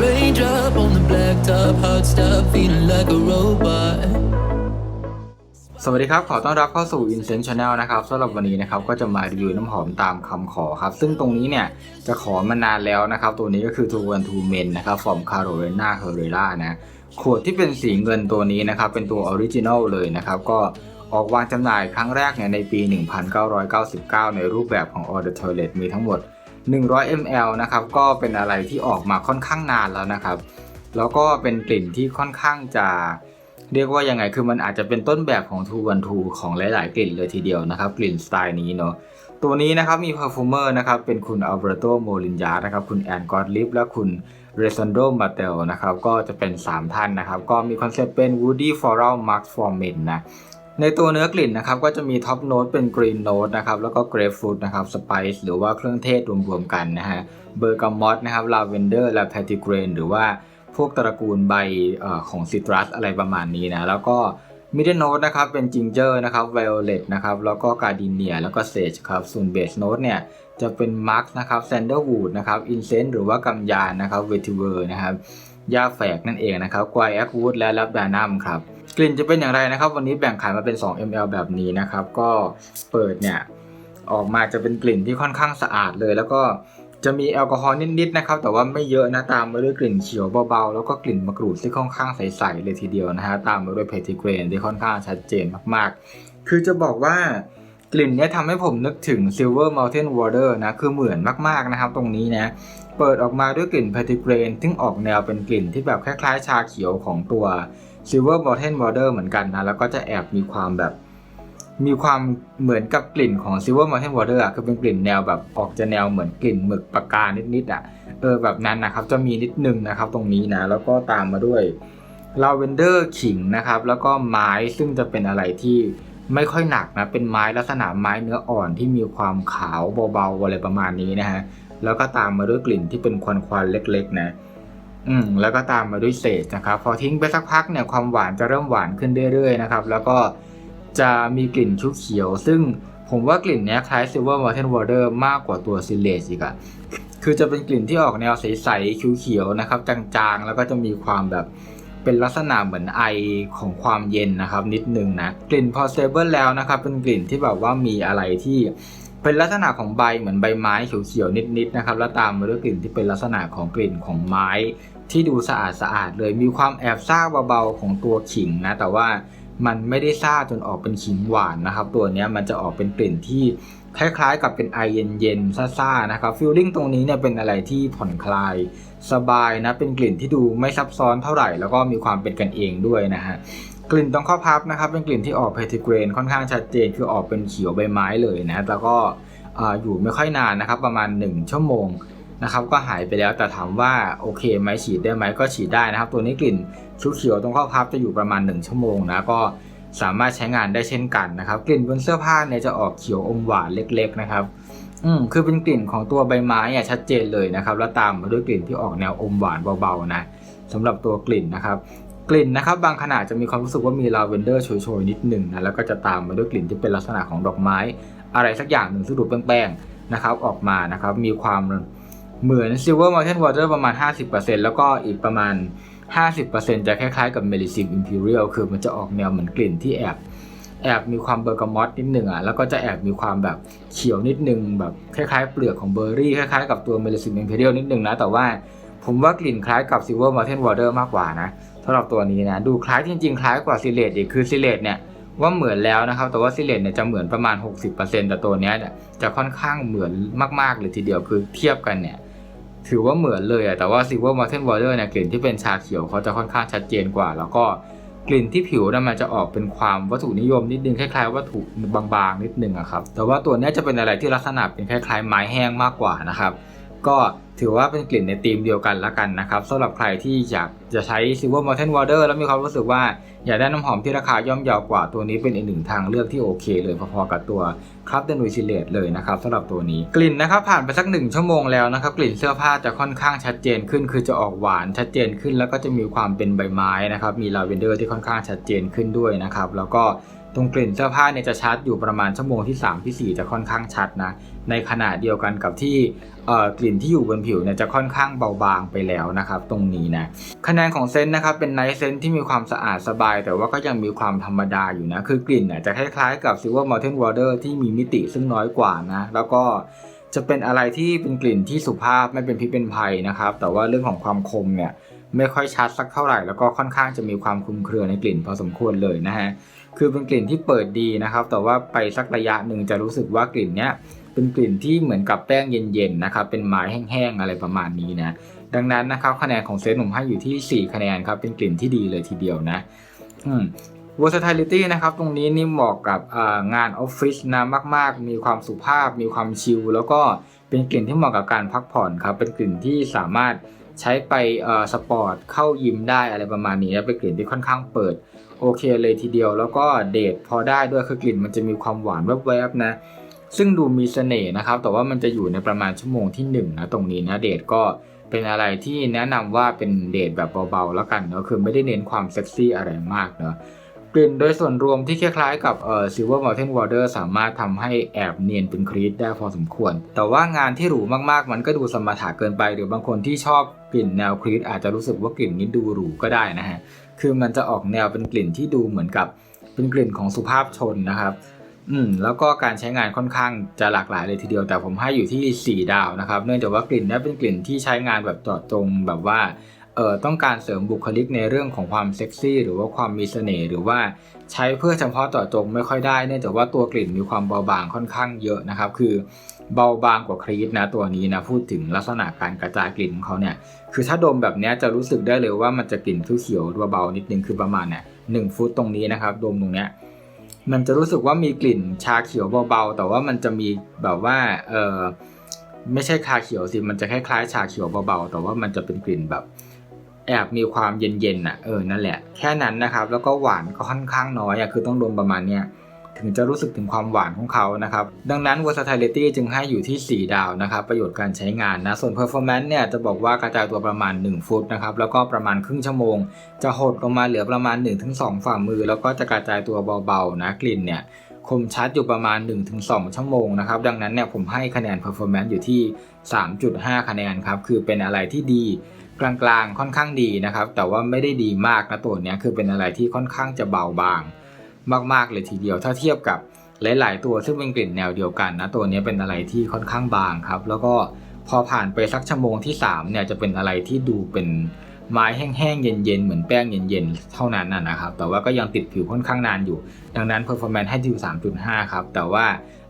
Raindrop on the blacktop, hot stuff, feeling like a robot. สวัสดีครับ ขอต้อนรับเข้าสู่ Incense Channel นะครับสำหรับวันนี้นะครับก็จะมารีวิวน้ำหอมตามคำขอครับ ซึ่งตรงนี้เนี่ยจะขอมานานแล้วนะครับ ตัวนี้ก็คือ Two One Two Men นะครับ from Carolina Herrera นะขวดที่เป็นสีเงินตัวนี้นะครับ เป็นตัวออริจิน l ลเลยนะครับ ก็ออกวางจำหน่ายครั้งแรกเนี่ยในปี 1999 ในรูปแบบของ All the Toilet มีทั้งหมด 100 ml นะครับก็เป็นอะไรที่ออกมาค่อนข้างนานแล้วนะครับ แล้วก็เป็นกลิ่นที่ค่อนข้างจะเรียกว่ายังไงคือมันอาจจะเป็นต้นแบบของ Two One Two ของหลาย ๆ กลิ่นเลยทีเดียวนะครับ กลิ่นสไตล์นี้เนาะตัวนี้นะครับมี perfumer นะครับเป็นคุณอัลเบรโตโมลินยานะครับคุณแอนกอดลิฟและคุณเรซันโดมาเตลนะครับก็จะเป็น 3 ท่านนะครับ ก็มีคอนเซ็ปต์เป็น Woody Floral Mark for Men นะ ในตัวเนื้อกลิ่นนะครับก็จะมีท็อปโน้ตเป็นกรีนโน้ตนะครับแล้วก็เกรฟฟรุตนะครับสไปซ์หรือว่าเครื่องเทศรวมๆกันนะฮะเบอร์กามอตนะครับลาเวนเดอร์และแพติเกรนหรือว่าพวกตระกูลใบอของซิตรัสอะไรประมาณนี้นะแล้วก็มิดเดิลโน้ตนะครับเป็นจิงเจอร์นะครับไวโอเลตนะครับแล้วก็การดิเนียแล้วก็เซจครับส่วนเบสโน้ตเนี่ยจะเป็นมาร์กนะครับแซนเดอร์วูดนะครับอินเซนต์หรือว่ากำยานนะครับเวทิเวอร์นะครับยาแฝกนั่นเองนะครับไกวแอควูดและลับดานัมครับ กลิ่นจะเป็นอย่างไรนะครับ วันนี้แบ่งขายมาเป็น 2 ml แบบนี้นะครับ ก็เปิดเนี่ยออกมาจะเป็นกลิ่นที่ค่อนข้างสะอาดเลย แล้วก็จะมีแอลกอฮอล์นิดๆนะครับ แต่ว่าไม่เยอะนะตามมาด้วยกลิ่นเขียวเบาๆ แล้วก็กลิ่นมะกรูดที่ค่อนข้างใสๆเลยทีเดียวนะฮะตามมาด้วยเพทิเกรนที่ค่อนข้างชัดเจนมากๆ คือจะบอกว่ากลิ่นเนี้ยทำให้ผมนึกถึง Silver Mountain Water นะ คือเหมือนมากๆนะครับตรงนี้นะ เปิดออกมาด้วยกลิ่นเพทิเกรนซึ่งออกแนวเป็นกลิ่นที่แบบคล้ายๆ ชาเขียวของตัว Silver Mountain Water เหมือนกันนะ แล้วก็จะแอบมีความแบบมีความเหมือนกับกลิ่นของ Silver Mountain Water อะคือเป็นกลิ่นแนวแบบออกจะแนวเหมือนกลิ่นหมึกปากกานิดๆอะเออแบบนั้นนะครับจะมีนิดนึงนะครับตรงนี้นะ แล้วก็ตามมาด้วยลาเวนเดอร์ขิงนะครับ แล้วก็ไม้ซึ่งจะเป็นอะไรที่ไม่ค่อยหนักนะ เป็นไม้ลักษณะไม้เนื้ออ่อนที่มีความขาวเบาๆอะไรประมาณนี้นะฮะแล้วก็ตามมาด้วยกลิ่นที่เป็นควันๆเล็ก ๆ นะ อืมแล้วก็ตามมาด้วยเศษนะครับ พอทิ้งไปสักพักเนี่ยความหวานจะเริ่มหวานขึ้นเรื่อยๆนะครับแล้วก็จะมีกลิ่นชุเขียวซึ่งผมว่ากลิ่นเนี้ยคล้าย Silver Mountain Water มากกว่าตัว s i l a g e อีกอะคือจะเป็นกลิ่นที่ออกแนวใสๆเขียวๆนะครับ จางๆ แล้วก็จะมีความแบบเป็นลักษณะเหมือนไอของความเย็นนะครับนิดนึงนะกลิ่นพอเซเบิลแล้วนะครับ เป็นกลิ่นที่แบบว่ามีอะไรที่เป็นลักษณะของใบเหมือนใบไม้เขียวๆนิดๆนะครับ แล้วตามมาด้วยกลิ่นที่เป็นลักษณะของกลิ่นของไม้ ที่ดูสะอาดสะอาดๆเลยมีความแอบซ่าเบาๆของตัวขิงนะแต่ว่ามันไม่ได้ซ่าจนออกเป็นขิงหวานนะครับ ตัวนี้มันจะออกเป็นกลิ่นที่คล้ายๆ กับเป็นไอเย็นๆซ่าๆนะครับฟิลลิ่งตรงนี้เนี่ยเป็นอะไรที่ผ่อนคลายสบายนะเป็นกลิ่นที่ดูไม่ซับซ้อนเท่าไหร่ แล้วก็มีความเป็นกันเองด้วยนะฮะกลิ่นตรงข้อพับนะครับ เป็นกลิ่นที่ออกเพทิเกรนค่อนข้างชัดเจนคือออกเป็นเขียวใบไม้เลยนะแล้วก็อ่าอยู่ไม่ค่อยนานนะครับ ประมาณ 1 ชั่วโมง นะครับก็หายไปแล้วแต่ถามว่าโอเคไหมฉีดได้ไหมก็ฉีดได้นะครับ ตัวนี้กลิ่นเขียวๆตรงข้อพับจะอยู่ประมาณ 1 ชั่วโมงนะก็สามารถใช้งานได้เช่นกันนะครับ กลิ่นบนเสื้อผ้าเนี่ยจะออกเขียวอมหวานเล็ก ๆนะครับอืมคือเป็นกลิ่นของตัวใบไม้อะชัดเจนเลยนะครับ แล้วตามมาด้วยกลิ่นที่ออกแนวอมหวานเบาๆนะสำหรับตัวกลิ่นนะครับ กลิ่นนะครับ บางขนาดจะมีความรู้สึกว่ามีลาเวนเดอร์โชยๆนิดหนึ่งนะแล้วก็จะตามมาด้วยกลิ่นที่เป็นลักษณะของดอกไม้ อะไรสักอย่างหนึ่งซึ่งดูแป้งๆนะครับ ออกมานะครับ มีความ เหมือน Silver Mountain Water ประมาณ 50%แล้วก็อีกประมาณ 50%จะคล้ายๆกับ m e l i s i m Imperial คือมันจะออกแนวเหมือนกลิ่นที่แอบแอบมีความเบอร์กามอตนิดหนึ่งอะ แล้วก็จะแอบมีความแบบเขียวนิดนึงแบบคล้ายๆ เปลือกของเบอร์รี่คล้ายๆกับตัว m e l i s i m Imperial นิดนึงนะ แต่ว่าผมว่ากลิ่นคล้ายกับ Silver Mountain Water มากกว่านะสำหรับตัวนี้นะ ดูคล้ายจริงๆ คล้ายกว่า s i l a t e อีกคือ s i l a t e เนี่ยว่าเหมือนแล้วนะครับ แต่ว่า s i l a t e เนี่ยจะเหมือนประมาณ 60%แต่ตัวนี้เนี่ยจะค่อนข้างเหมือนมากๆเลยทีเดียวคือเทียบกันเนี่ย ถือว่าเหมือนเลยอะแต่ว่า Silver Mountain Water เนี่ยกลิ่นที่เป็นชาเขียวเขาจะค่อนข้างชัดเจนกว่า แล้วก็กลิ่นที่ผิวนะมันจะออกเป็นความวัตถุนิยมนิดนึงคล้ายๆวัตถุบางๆนิดนึงอะครับแต่ว่าตัวเนี้ยจะเป็นอะไรที่ลักษณะเป็นคล้ายๆ ไม้แห้งมากกว่านะครับก็ถือว่าเป็นกลิ่นในธีมเดียวกันละกันนะครับสำหรับใครที่อยาก จะใช้ Silver Mountain Water แล้วมีความรู้สึกว่าอยากได้น้ำหอมที่ราคาย่อมเยาวกว่าตัวนี้เป็นอีกหนึ่งทางเลือกที่โอเคเลยพอๆกับตัวครับเดนุซิเลตเลยนะครับสำหรับตัวนี้กลิ่นนะครับผ่านไปสักหนึ่งชั่วโมงแล้วนะครับกลิ่นเสื้อผ้าจะค่อนข้างชัดเจนขึ้น คือจะออกหวานชัดเจนขึ้น แล้วก็จะมีความเป็นใบไม้นะครับมีลาเวนเดอร์ที่ค่อนข้างชัดเจนขึ้นด้วยนะครับแล้วก็ตรงกลิ่นเสื้อผ้าเนี่ยจะชัดอยู่ประมาณชั่วโมงที่ 3 ที่ 4 จะค่อนข้างชัดนะ ในขณะเดียวกันกับที่กลิ่นที่อยู่บนผิวเนี่ยจะค่อนข้างเบาบางไปแล้วนะครับ ตรงนี้นะคะแนนของเซนต์นะครับเป็นไนท์เซนต์ที่มีความสะอาดสบาย แต่ว่าก็ยังมีความธรรมดาอยู่นะ คือกลิ่นเนี่ยจะคล้ายๆกับ Silver Mountain Water ที่มีมิติซึ่งน้อยกว่านะ แล้วก็จะเป็นอะไรที่เป็นกลิ่นที่สุภาพไม่เป็นพิษเป็นภัยนะครับ แต่ว่าเรื่องของความคมเนี่ยไม่ค่อยชัดสักเท่าไหร่ แล้วก็ค่อนข้างจะมีความคลุมเครือในกลิ่นพอสมควรเลยนะฮะคือเป็นกลิ่นที่เปิดดีนะครับ แต่ว่าไปสักระยะหนึ่งจะรู้สึกว่ากลิ่นเนี้ยเป็นกลิ่นที่เหมือนกับแป้งเย็นๆนะครับเป็นไม้แห้งๆอะไรประมาณนี้นะ ดังนั้นนะครับคะแนนของเซตผมให้อยู่ที่ 4 คะแนนครับเป็นกลิ่นที่ดีเลยทีเดียวนะอืม versatility นะครับตรงนี้นี่เหมาะกับงานออฟฟิศนะมาก ๆ มีความสุภาพ มีความชิลแล้วก็เป็นกลิ่นที่เหมาะกับการพักผ่อนครับเป็นกลิ่นที่สามารถใช้ไปสปอร์ตเข้ายิมได้อะไรประมาณนี้เป็นกลิ่นที่ค่อนข้างเปิดโอเคเลยทีเดียว แล้วก็เดทพอได้ด้วยคือกลิ่นมันจะมีความหวานแวบๆนะซึ่งดูมีเสน่ห์นะครับแต่ว่ามันจะอยู่ในประมาณชั่วโมงที่1นงนะตรงนี้นะเดทก็ เป็นอะไรที่แนะนำว่าเป็นเดทแบบเบาๆแล้วกันเนาะคือไม่ได้เน้นความเซ็กซี่อะไรมากเนาะกลิ่นโดยส่วนรวมที่คล้ายๆกับเอ่อ Silver Mountain Water สามารถทำให้แอบเนียนเป็นครีสได้พอสมควร แต่ว่างานที่หรูมากๆ มันก็ดูสมถะเกินไป หรือบางคนที่ชอบกลิ่นแนวครีสอาจจะรู้สึกว่ากลิ่นนี้ดูหรูก็ได้นะฮะ คือมันจะออกแนวเป็นกลิ่นที่ดูเหมือนกับเป็นกลิ่นของสุภาพชนนะครับ อืมแล้วก็การใช้งานค่อนข้างจะหลากหลายเลยทีเดียว แต่ผมให้อยู่ที่ 4 ดาวนะครับ เนื่องจากว่ากลิ่นนี้เป็นกลิ่นที่ใช้งานแบบเจาะจงแบบว่าเอ่อต้องการเสริมบุคลิกในเรื่องของความเซ็กซี่ หรือว่าความมีเสน่ห์หรือว่าใช้เพื่อเฉพาะเจาะจงไม่ค่อยได้เนื่องจากว่าตัวกลิ่นมีความเบาบางค่อนข้างเยอะนะครับ คือเบาบางกว่าครีสนะตัวนี้นะพูดถึงลักษณะการกระจายกลิ่นของเขาเนี่ยคือถ้าดมแบบนี้จะรู้สึกได้เลยว่ามันจะกลิ่นเขียวๆเบาๆนิดนึงคือประมาณเนี่ยหนึ่งฟุตตรงนี้นะครับดมตรงเนี้ย มันจะรู้สึกว่ามีกลิ่นชาเขียวเบาๆ แต่ว่ามันจะมีแบบว่าเออไม่ใช่ชาเขียวสิ มันจะคล้ายๆชาเขียวเบาๆ แต่ว่ามันจะเป็นกลิ่นแบบ แอบมีความเย็นๆน่ะ เออ นั่นแหละ แค่นั้นนะครับ แล้วก็หวานก็ค่อนข้างน้อยอะคือต้องดมประมาณเนี้ย ถึงจะรู้สึกถึงความหวานของเขานะครับ ดังนั้น versatility จึงให้อยู่ที่ 4 ดาวนะครับ ประโยชน์การใช้งานนะ ส่วน performance เนี่ยจะบอกว่ากระจายตัวประมาณ 1 ฟุตนะครับ แล้วก็ประมาณครึ่งชั่วโมง จะหดลงมาเหลือประมาณ 1-2 ฝ่ามือ แล้วก็จะกระจายตัวเบาๆนะกลิ่นเนี่ยคมชัดอยู่ประมาณ 1-2 ชั่วโมงนะครับ ดังนั้นเนี่ยผมให้คะแนน performance อยู่ที่ 3.5 คะแนนครับ คือเป็นอะไรที่ดีกลางๆ ค่อนข้างดีนะครับ แต่ว่าไม่ได้ดีมากนะตัวเนี้ยคือเป็นอะไรที่ค่อนข้างจะเบาบาง มากๆเลยทีเดียว ถ้าเทียบกับหลายๆ ตัวซึ่งเป็นกลิ่นแนวเดียวกันนะตัวนี้เป็นอะไรที่ค่อนข้างบางครับ แล้วก็พอผ่านไปสักชั่วโมงที่3เนี่ยจะเป็นอะไรที่ดูเป็นไม้แห้งๆ เย็นๆ เหมือนแป้งเย็นๆ เท่านั้นนะนะครับ แต่ว่าก็ยังติดผิวค่อนข้างนานอยู่ ดังนั้น performance ให้อยู่ 3.5 ครับ แต่ว่า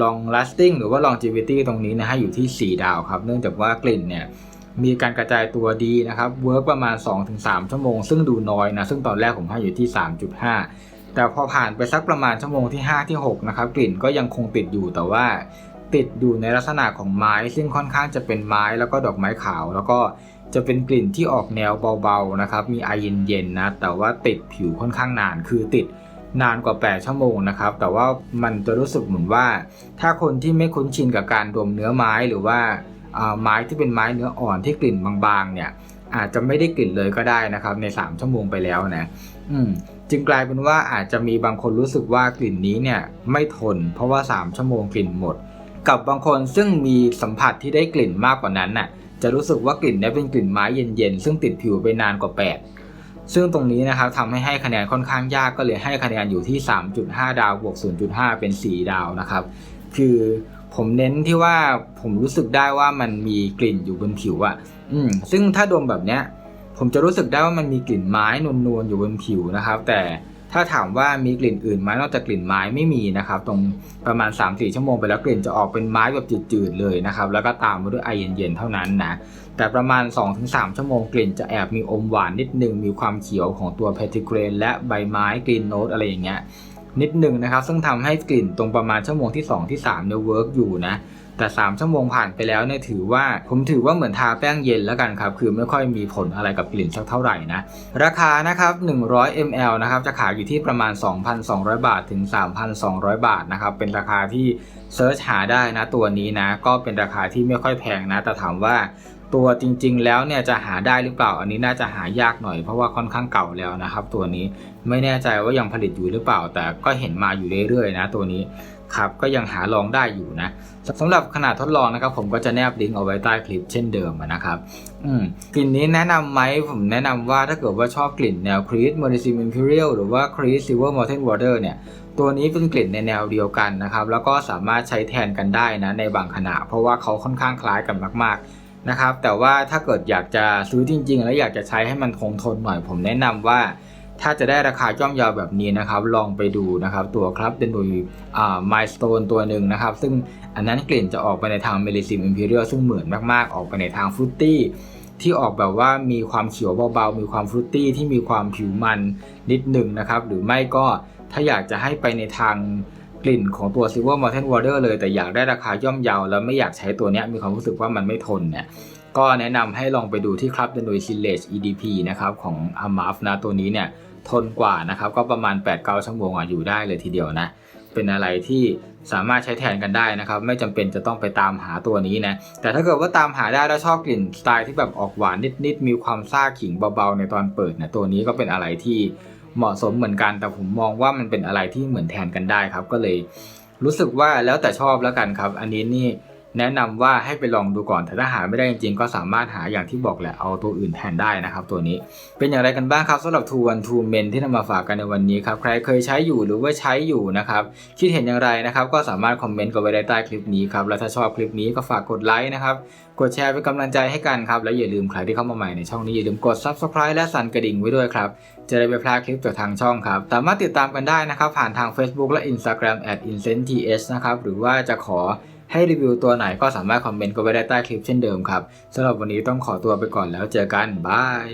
long lasting หรือว่า longevity ตรงนี้นะให้อยู่ที่ 4 ดาวครับ เนื่องจากว่ากลิ่นเนี่ยมีการกระจายตัวดีนะครับ เวิร์กประมาณ 2-3 ชั่วโมง ซึ่งดูน้อยนะ ซึ่งตอนแรกผมให้อยู่ที่ 3.5 แต่พอผ่านไปสักประมาณชั่วโมงที่ 5 ที่ 6 นะครับ กลิ่นก็ยังคงติดอยู่แต่ว่าติดอยู่ในลักษณะของไม้ ซึ่งค่อนข้างจะเป็นไม้แล้วก็ดอกไม้ขาว แล้วก็จะเป็นกลิ่นที่ออกแนวเบาๆนะครับ มีไอเย็นๆนะ แต่ว่าติดผิวค่อนข้างนานคือติดนานกว่า 8 ชั่วโมงนะครับ แต่ว่ามันจะรู้สึกเหมือนว่า ถ้าคนที่ไม่คุ้นชินกับการดมเนื้อไม้หรือว่าไม้ที่เป็นไม้เนื้ออ่อนที่กลิ่นบางๆ เนี่ย อาจจะไม่ได้กลิ่นเลยก็ได้นะครับ ใน 3 ชั่วโมงไปแล้วนะ อืม จึงกลายเป็นว่าอาจจะมีบางคนรู้สึกว่ากลิ่นนี้เนี่ยไม่ทน เพราะว่า 3 ชั่วโมงกลิ่นหมด กับบางคนซึ่งมีสัมผัสที่ได้กลิ่นมากกว่านั้นน่ะจะรู้สึกว่ากลิ่นนี้เป็นกลิ่นไม้เย็นๆซึ่งติดผิวไปนานกว่า 8 ซึ่งตรงนี้นะครับทำให้ให้คะแนนค่อนข้างยากก็เลยให้คะแนนอยู่ที่ 3.5 ดาวบวก 0.5 เป็น 4 ดาวนะครับ คือผมเน้นที่ว่าผมรู้สึกได้ว่ามันมีกลิ่นอยู่บนผิวอะ อืม ซึ่งถ้าดมแบบเนี้ย ผมจะรู้สึกได้ว่ามันมีกลิ่นไม้นวลๆอยู่บนผิวนะครับ แต่ถ้าถามว่ามีกลิ่นอื่นไหมนอกจากกลิ่นไม้ไม่มีนะครับ ตรงประมาณ 3-4 ชั่วโมงไปแล้วกลิ่นจะออกเป็นไม้แบบจืดๆเลยนะครับ แล้วก็ตามมาด้วยไอเย็นๆเท่านั้นนะ แต่ประมาณ 2-3 ชั่วโมงกลิ่นจะแอบมีอมหวานนิดนึง มีความเขียวของตัวเพทิเกรนและใบไม้กลิ่นโนตอะไรอย่างเงี้ย นิดหนึ่งนะครับ ซึ่งทำให้กลิ่นตรงประมาณชั่วโมงที่ 2 ที่3เนี่ยเวิร์กอยู่นะแต่ 3 ชั่วโมงผ่านไปแล้วเนี่ยถือว่าผมถือว่าเหมือนทาแป้งเย็นแล้วกันครับ คือไม่ค่อยมีผลอะไรกับกลิ่นสักเท่าไหร่นะ ราคานะครับ 100 ml นะครับจะขายอยู่ที่ประมาณ 2,200 บาทถึง 3,200 บาทนะครับ เป็นราคาที่เซิร์ชหาได้นะตัวนี้นะ ก็เป็นราคาที่ไม่ค่อยแพงนะ แต่ถามว่า ตัวจริง ๆ แล้วเนี่ยจะหาได้หรือเปล่า อันนี้น่าจะหายากหน่อยเพราะว่าค่อนข้างเก่าแล้วนะครับ ตัวนี้ไม่แน่ใจว่ายังผลิตอยู่หรือเปล่า แต่ก็เห็นมาอยู่เรื่อยๆนะ ตัวนี้ครับก็ยังหาลองได้อยู่นะสำหรับขนาดทดลองนะครับ ผมก็จะแนบลิงก์เอาไว้ใต้คลิปเช่นเดิมนะครับอืมกลิ่นนี้แนะนำไหมผมแนะนำว่าถ้าเกิดว่าชอบกลิ่นแนวครีส m o r i s i m Imperial หรือว่าครีส Silver Mountain Water เนี่ยตัวนี้เป็นกลิ่นในแนวเดียวกันนะครับ แล้วก็สามารถใช้แทนกันได้นะในบางขณะ เพราะว่าเขาค่อนข้างคล้ายกันมากๆ นะครับ แต่ว่าถ้าเกิดอยากจะซื้อจริง ๆ แล้วอยากจะใช้ให้มันคงทนหน่อย ผมแนะนำว่า ถ้าจะได้ราคาย่อมยาวแบบนี้นะครับ ลองไปดูนะครับ ตัวครับเป็นโดยอ่า Milestone ตัวหนึ่งนะครับ ซึ่งอันนั้นกลิ่นจะออกไปในทาง m e l i s i m Imperial ซึ่งเหมือนมากๆ ออกไปในทางฟรุตตี้ที่ออกแบบว่ามีความเขียวเบาๆ มีความฟรุตตี้ที่มีความผิวมันนิดหนึ่งนะครับ หรือไม่ก็ถ้าอยากจะให้ไปในทาง กลิ่นของตัว Silver Mountain Water เลย แต่อยากได้ราคาย่อมเยาแล้วไม่อยากใช้ตัวนี้มีความรู้สึกว่ามันไม่ทนเนี่ยก็แนะนำให้ลองไปดูที่ครับโดย Silage EDP นะครับของ a m a f นะตัวนี้เนี่ยทนกว่านะครับก็ประมาณ 8-9 ชั่วโมงอะอยู่ได้เลยทีเดียวนะเป็นอะไรที่สามารถใช้แทนกันได้นะครับ ไม่จำเป็นจะต้องไปตามหาตัวนี้นะ แต่ถ้าเกิดว่าตามหาได้แล้วชอบกลิ่นสไตล์ที่แบบออกหวานนิดๆมีความซ่าขิงเบาๆในตอนเปิดนะตัวนี้ก็เป็นอะไรที่ เหมาะสมเหมือนกัน แต่ผมมองว่ามันเป็นอะไรที่เหมือนแทนกันได้ครับ ก็เลยรู้สึกว่าแล้วแต่ชอบแล้วกันครับ อันนี้นี่ แนะนำว่าให้ไปลองดูก่อนแต่ถ้าหาไม่ได้จริงๆ ก็สามารถหาอย่างที่บอกแหละเอาตัวอื่นแทนได้นะครับตัวนี้ เป็นอย่างไรกันบ้างครับสำหรับ Two One Two Men ที่นำมาฝากกันในวันนี้ครับใครเคยใช้อยู่หรือว่าใช้อยู่นะครับคิดเห็นอย่างไรนะครับก็สามารถคอมเมนต์กันไว้ได้ใต้คลิปนี้ครับแล้วถ้าชอบคลิปนี้ก็ฝากกดไลค์นะครับกดแชร์เป็นกำลังใจให้กันครับและอย่าลืมใครที่เข้ามาใหม่ในช่องนี้อย่าลืมกด Subscribe และสั่นกระดิ่งไว้ด้วยครับจะได้ไม่พลาดคลิปจากทางช่องครับสามารถติดตามกันได้นะครับผ่านทาง Facebook และ Instagram @incentth นะครับหรือว่าจะขอ ให้รีวิวตัวไหนก็สามารถคอมเมนต์กันไว้ได้ใต้คลิปเช่นเดิมครับสำหรับวันนี้ต้องขอตัวไปก่อนแล้วเจอกันบาย